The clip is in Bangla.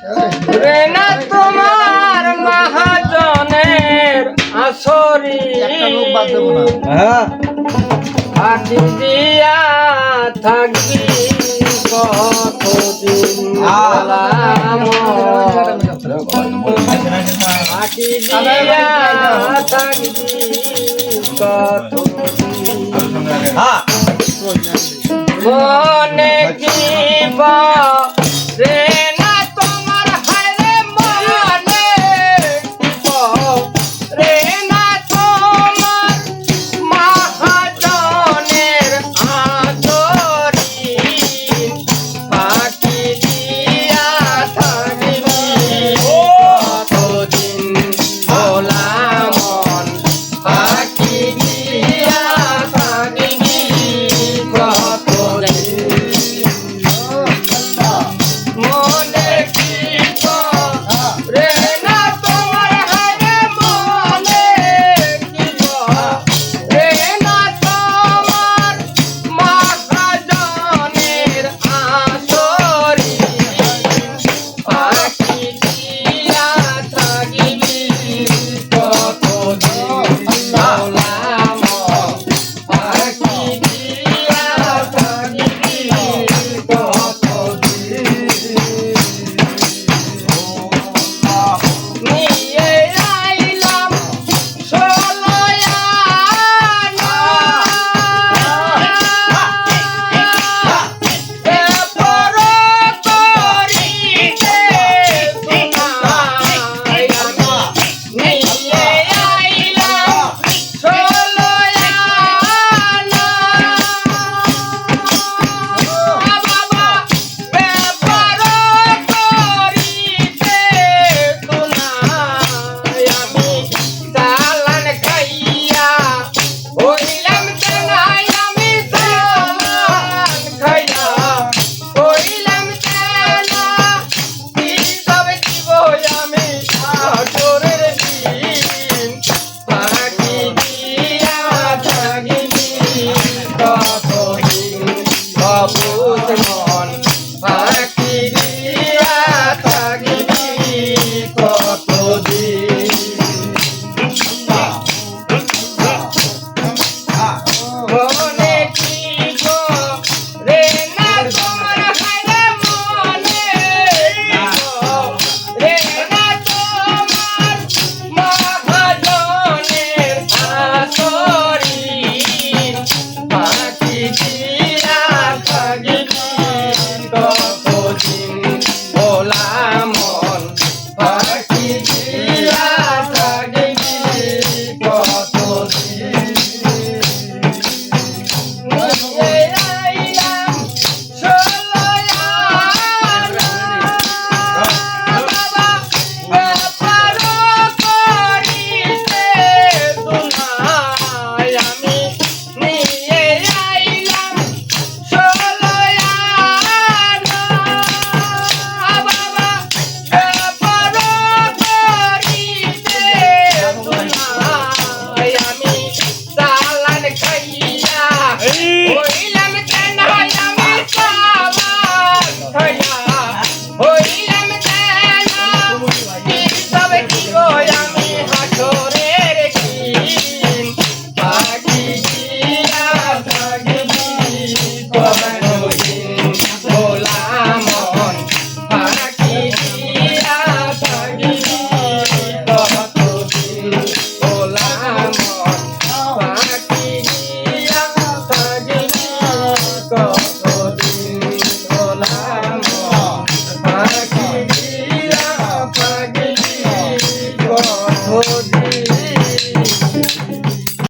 রে না তোমার মহাজনের আসরি। হ্যাঁ। দিয়া থাকবি কতদিন? দিয়া থাকবি কতদিন? হ্যাঁ। মনে কি রে